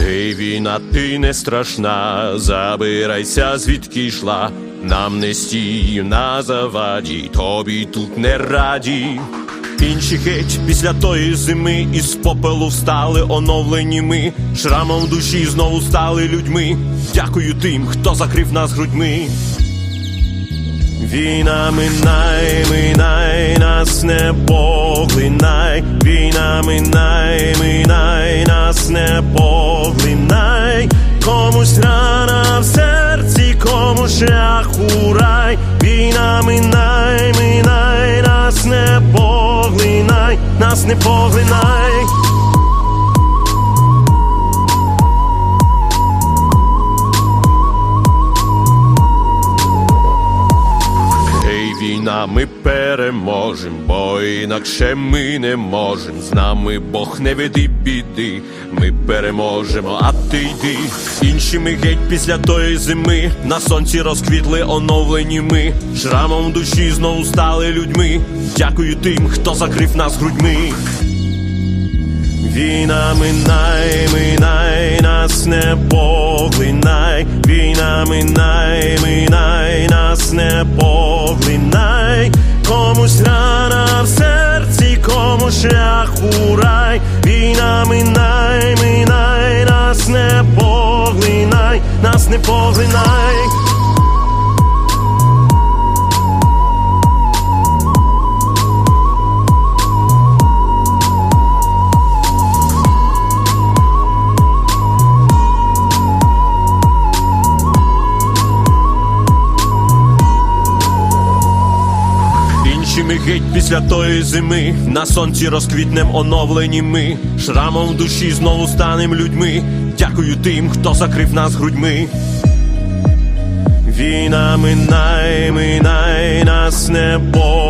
Ей, війна, ти не страшна, забирайся, звідки йшла. Нам не стій на заваді, тобі тут не раді. Інші геть після тої зими із попелу встали оновлені ми, шрамом душі знову стали людьми. Дякую тим, хто закрив нас грудьми. Війна минай, минай, нас нас не поглинай. Війна, ми переможем, бо інакше ми не можем. З нами Бог не веди біди, ми переможемо, а ти йди. Інші ми геть після тої зими. На сонці розквітли оновлені ми. Шрамом душі знову стали людьми. Дякую тим, хто закрив нас грудьми. Війна минай, минай, нас не поглинай, війна минай, минай, нас не поглинай, комусь рана в серці, комусь шлях у рай, війна минай, минай, нас не поглинай, нас не поглинай. Інші ми геть після тої зими, на сонці розквітнем оновлені ми, шрамом в душі знову станем людьми. Дякую тим, хто закрив нас грудьми. Війна минає, минає нас не по